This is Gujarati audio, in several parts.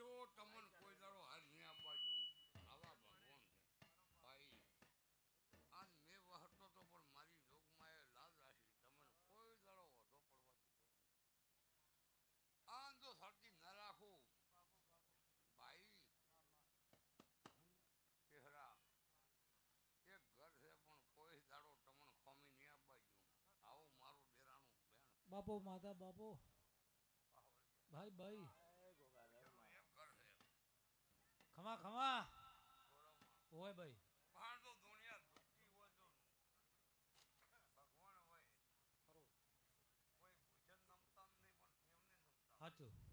કશો તમને કોઈ દાડો હાર નહીં આપવા જેવું. આવા ભગવાન ભાઈ આ મેં વહતો તો પણ મારી જોગમાં એ લાજ રાખી. તમને કોઈ દાડો વધો પડવા દીધો આમ તો સરતી ના રાખો. ભાઈ ચહેરા એક ઘર છે પણ કોઈ દાડો તમને ખોમી નહીં આપવાજો આવો મારું ડેરાનું બેન બાપો માતા બાપો. ભાઈ ભાઈ એક ઘર છે ખમા ખમા હોય ભાઈ. પણ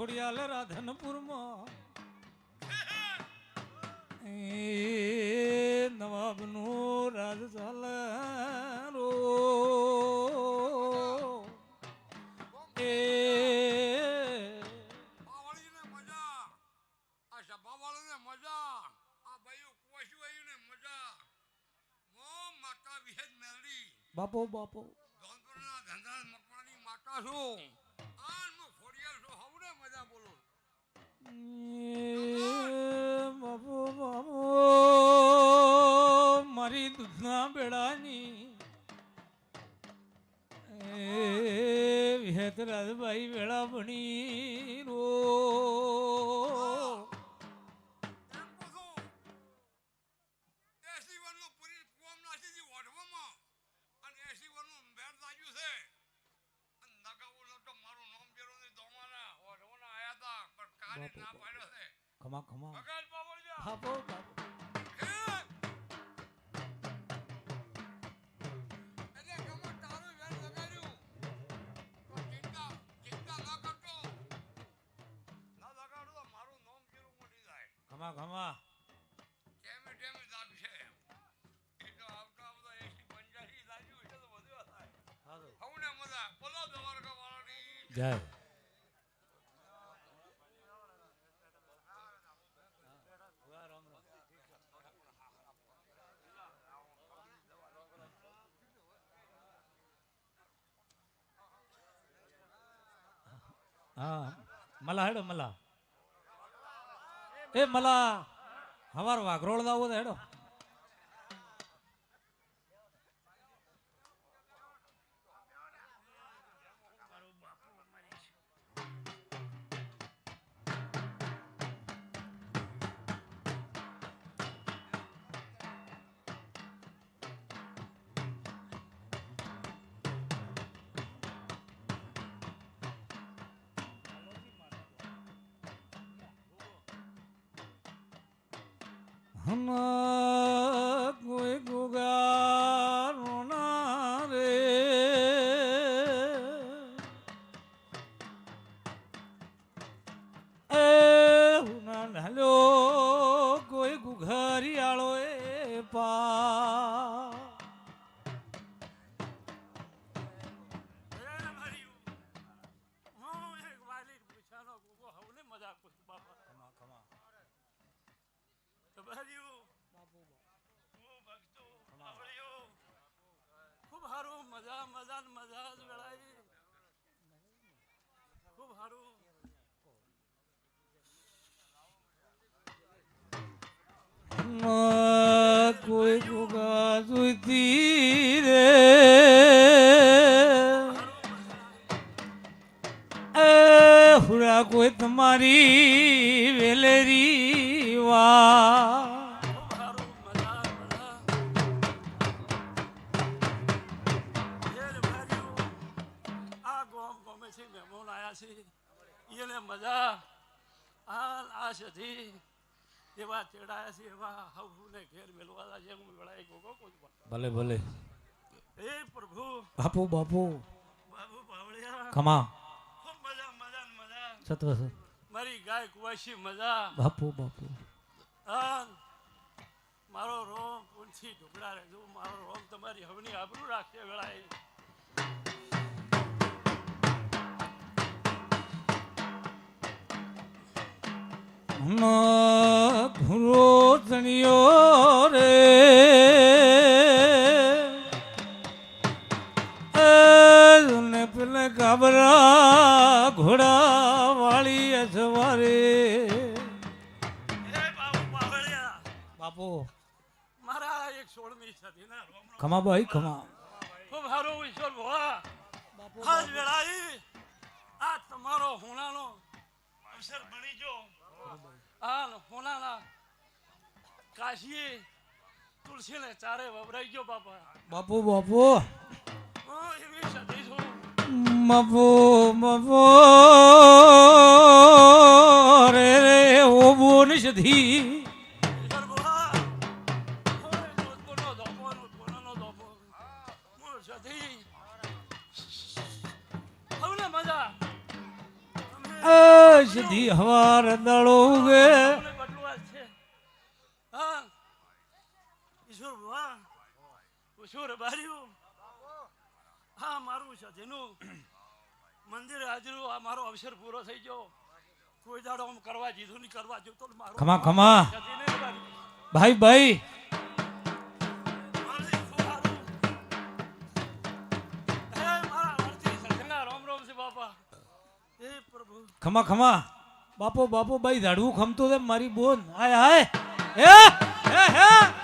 ખોડિયાલ રાધનપુરમાં. નવાબનું રાજ ચાલે રો. એ બાપો બાપો. ધંધા મકવાની માતા છું આન હું ખોડિયાર છું હવને મજા બોલો એ બાપો બાપો મારી દૂધના બેડાની એ વિહેતરાજભાઈ વેળા ભણી ખમા ખમા કેમ દાબ છે એ તો આવતા આવતા એસી પંચ્યાસી લાગ્યું છે તો બધું થાય. હવને મજા. બોલો દ્વારકા વાળાની જય. હા મલા હેડો મલા. એ મલા હવાર વાઘરોળ દાવો હેડો. Oh. બાપુ. કમા. મારી ગાય કુવાસી મજા. બાપુ બાપુ. મારો રોમ પૂંછી ઢોકળા રહેજો મારો રોમ તમારી હવની આબરૂ રાખશે વેળાએ. ભૂરો જણિયો રે. પેલે ઘોડા વાળી અજવારે. બાપુ મારા એક સોળમી રોમ રોમ ખમા ભાઈ ખમા. ખૂબ સારો ઈશ્વર ભોળા. બાપુ આજ વેળાએ આ તમારો હોનાનો અવસર બની જો આ હોનાના કાશી તુલસીને ચારે વવરાઈ ગયો બાપા. બાપુ બાપુ. હું એવી સદી છું. મપો મવો રે રે ઓબો નિષધી સધી હવાર દળો ગે હા જ છે હા મંદિર હાજરું આ મારો અવસર પૂરો થઈ ગયો. કોઈ દાડો આમ કરવા જીધું નહીં કરવા જોતો મારો. ખમા ખમા. ભાઈ ભાઈ. છે ખમા ખમા. બાપો બાપો ભાઈ ઝાડવું ખમતો તે મારી બોન. હાય હાય. હે હે હે.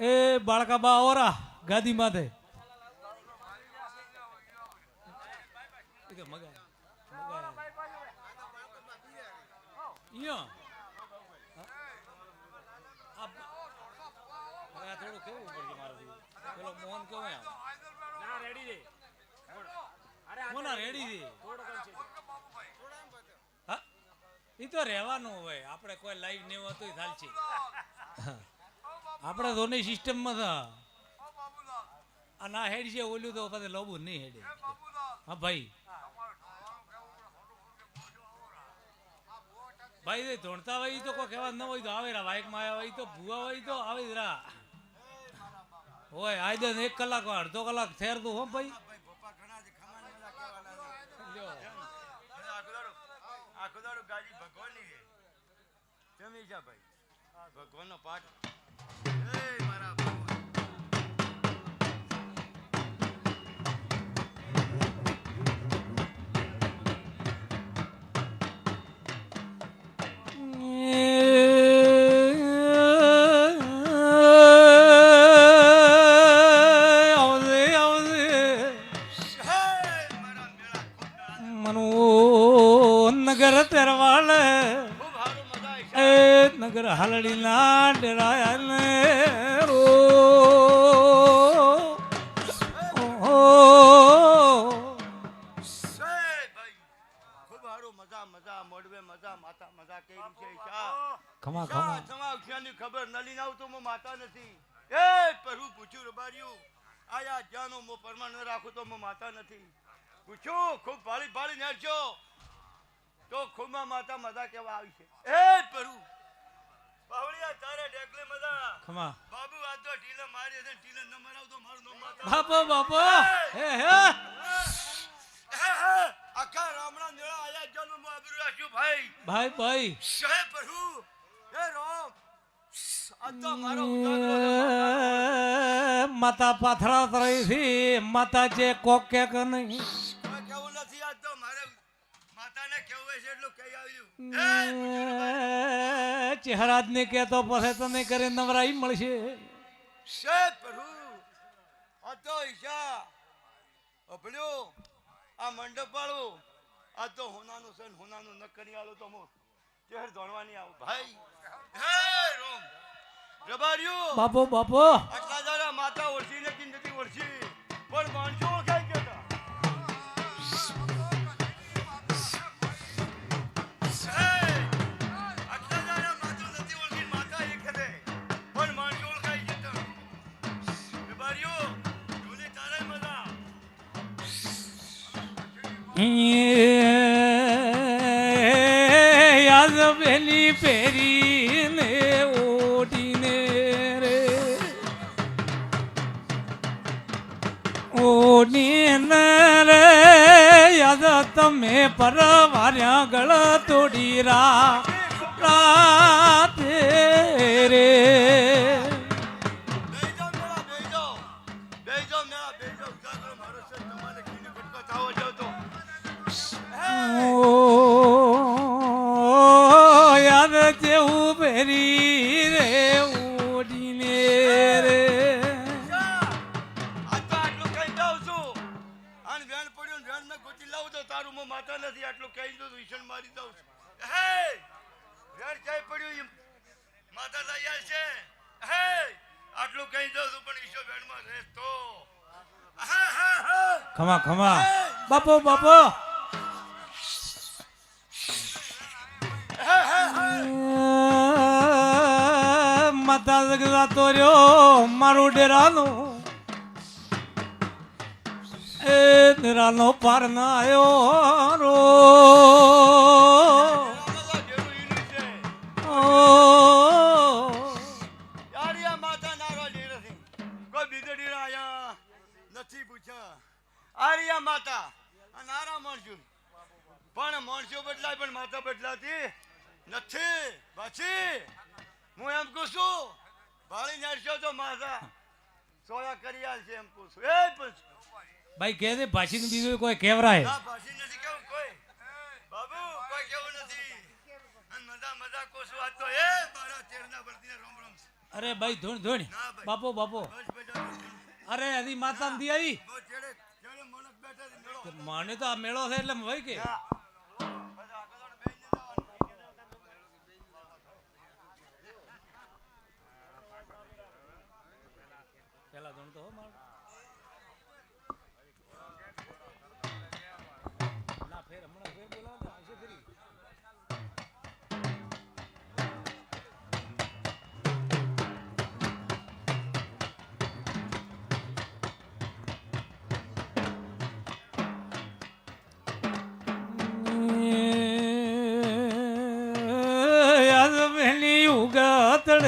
એ બાળકા બા ઓરા ગાદી માથે. થોડું કેવું પડશે મારાથી? પેલો મોહન કેવો આમ? મોના રેડી હા? એ તો રહેવાનું હોય. આપણે કોઈ લાઈવ ને હોય તોય ચાલશે. આપણે ધોની સિસ્ટમમાં થા આ ના હેડ છે ઓલું તો પછી લોબું નહીં હેડે. હા, ભાઈ. ભાઈ ધોણતા હોય તો કોઈ કહેવા ન હોય તો આવે રા. બાઇકમાં આવ્યા હોય તો, ભૂવા હોય તો આવે જ રા. હોય આજે એક કલાક અડધો કલાક થેરતું હો, ભાઈ. ભગવાન ભગવાનનો પાઠ. એ મજા કેવી છે ઈશા ખમા ખમા. ખબર નલી ના આવતો હું માતા પૂછ્યું રબાર્યું, આયા જ્યાંનો મો હું માતા માતા મજા કેવા આવી છે. એ પ્રભુ બાવળિયા તારે ડેકલે મજા. ખમા. બાબુ આ તો ઢીલે મારી છે ઢીલે ન મરાવતો મારું નામ માતા બાપો બાપો. હે હે. આખા રામણા નેળા આયા જનો હું આબરૂ રાખ્યું ભાઈ. ભાઈ ભાઈ. શહે પ્રભુ. હે રામ. આ તો મારો માતા. પાથરા તરાઈ થી માતા જે કોકે કે નહીં. હે ચહેરાજ ને કેતો પછી તને કરે નવરાઈ મળશે. આ તો ઈશા અભળ્યો આ મંડપ વાળું આ તો હોનાનું છે ને હોનાનું ન કરી આલો તો હું ચહેર ધોણવાની આવું. ભાઈ હે રોમ રબાર્યું બાપો બાપો. આટલા જરા માતા ઓળખી નથી નથી ઓળખી પણ માણસો ઓળખાઈ યાદ પેલી પહેરીને ઓઢીને રે. ઓઢીને રે યાદ તમે પરવાર્યા ગળ તોડી રા રાતે રે. યાદ જેવું પહેરી રે, ઓઢીને આટલું કહી દઉં છું આને વેણ પડ્યું વેણ મેં ગોતી લાવું તો તારું માતા નથી આટલું કહી દઉં વિષણ મારી દઉં છું હે વેણ ક્યાંય પડ્યું માતા તૈયાર છે હે આટલું કહી દઉં છું પણ ઈશો વેણમાં રહે તો હા હા હા ખમા ખમા. બાપો બાપો. માતા જગદાતો રહ્યો મારું ડેરાનું. એ ડેરાનો પાર ના આવ્યો રો નથી પૂછ્યા આરિયા માતા નારા માણસો પણ માણસો બદલાય, પણ માતા બદલાતી નથી પછી હું એમ કહું છું ભાળી નાખશો તો માતા સોયા કરી આલશે એમ કહું છું. એ પણ ભાઈ કે છે ભાષી બીજું કોઈ કેવરાય ના ભાષી નથી કેવું કોઈ. બાબુ કોઈ કેવું નથી. મજા મજા કહું છું આ તો એ મારા તેરના બળદીને રોમ રોમ અરે ભાઈ ધોણ ધોણ. બાપો બાપો. અરે હજી માતા દી આવી બહુ જેડે જેડે બેઠા મેળો. મને તો આ મેળો છે એટલે ભાઈ કે?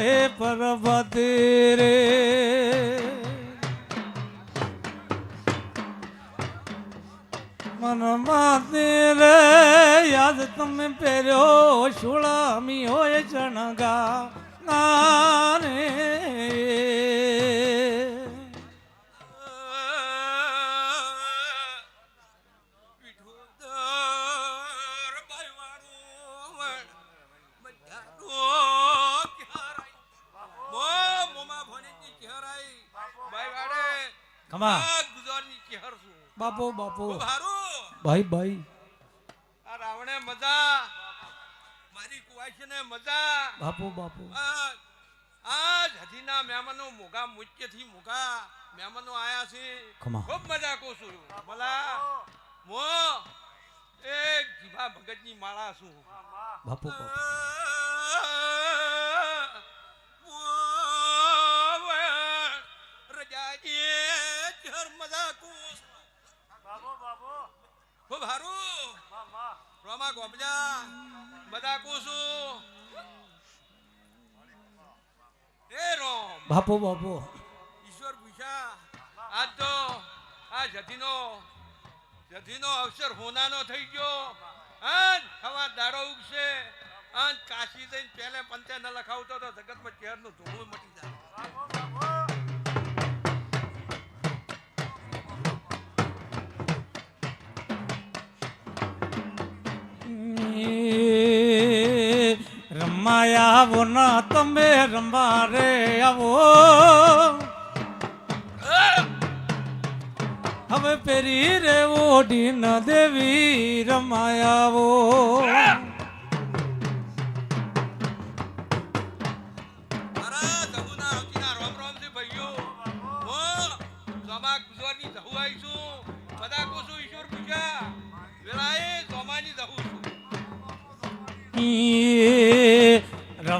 ઉગાતડે પરબત રે. મનમાં રે યાદ તમે પહેર્યો શુળામી હોય ચણગા ના ભાઈ ભાઈ. રાવણે મજા. મારી કુવાશને મજા. બાપો બાપુ. આ- આ હજીના મહેમાનો મોગા મુખ્યથી મોગા મહેમાનો આયા છે. ખૂબ મજા કહું છું. ભલા મો એક જીભા ભગતની માળા છું. બાપુ બાપો. ખૂબ હારું રોમા ગોપજા બધા કુશું એ રોમ! બાપો બાપો. ઈશ્વર પૂછા આજ તો આ જતીનો જતીનો અવસર હોનાનો થઈ ગયો. આજ હવા દાડો ઉગશે. આજ કાશી જઈને પહેલે પંતે ન લખાવતો તો જગતમાં ચેરનું ધૂળું મટી જાય. રમાયા આવો ના તમે રમવા રે આવો. હવે પેરી રે ઓઢી ન દેવી રમાયાવો મારા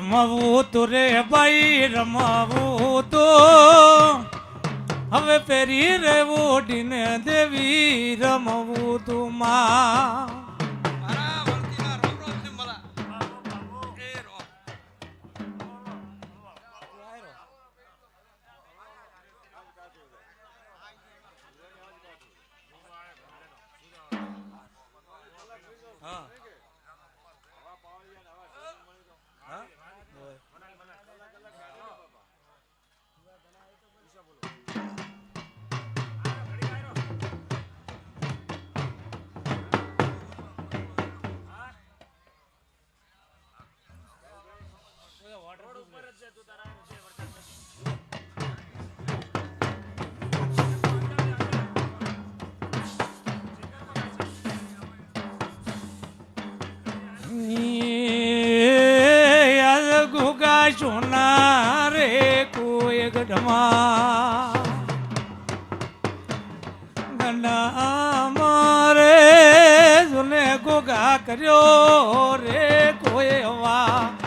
રમવું તો રે ભાઈ રમાવું તો હવે પેરી રે ઓઢીને દેવી રમવું તું માં. હા. ગુગા સોના રે કોઈ ગઢમાં. મારે સુને ગોગા કર્યો રે કોઈ વા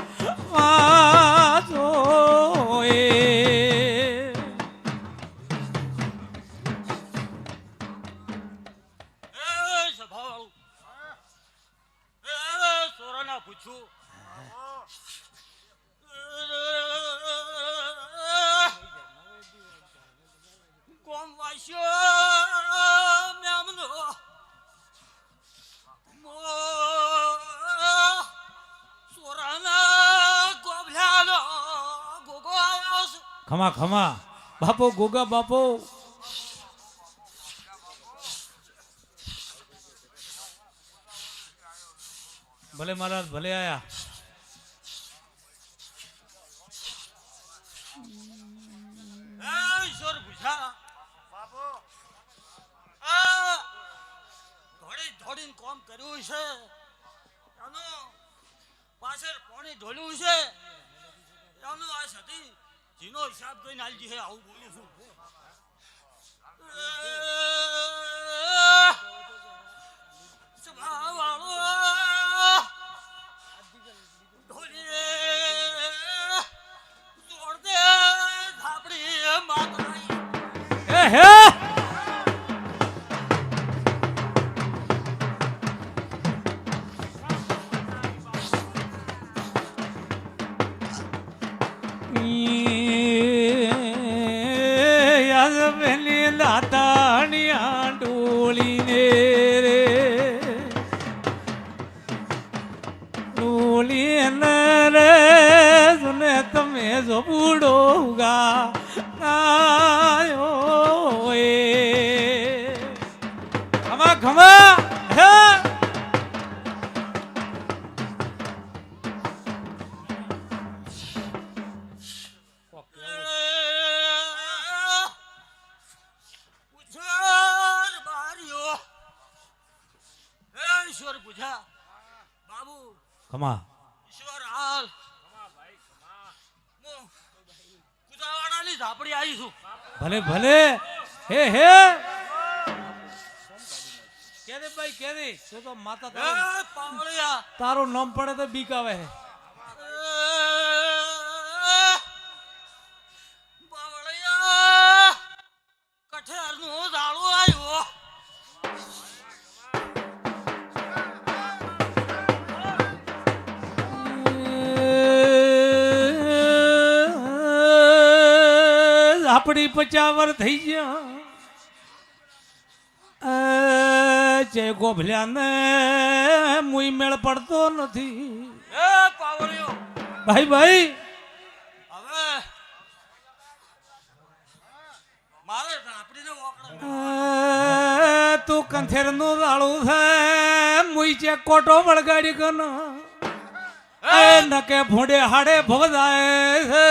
ખમા ખમા. બાપો, ગોગા, બાપો. ભલે મહારાજ, ભલે આયા. કોમ કર્યું છે. પાછળ પાણી ઢોલ્યું છે. એનું આ સતી જીનો હિસાબ કરીને આલજી હે આવું બોલું છું. યાદ પેલી લાતાણિયા ડોલીને રે ડોલીને રે સુને ઈશ્વર પૂજા. બાબુ કમા ઈશ્વર હાલ. કુદાવાડાની ઝાપડી આવી છું. ભલે ભલે. હે હે. કેરે ભાઈ કે દે તો માતા તારું નામ પડે તો બીક આવે. હે આપણી પચાવર થઈ ગયા. જે ગોભલ્યા ને મુઈ મેળ પડતો નથી. ભાઈ ભાઈ. હવે મારે તું કંથેરનું રાળું છે મુઈ ચે કોટો વળગાડી કન નકે ભોંડે હાડે ભવદાય છે.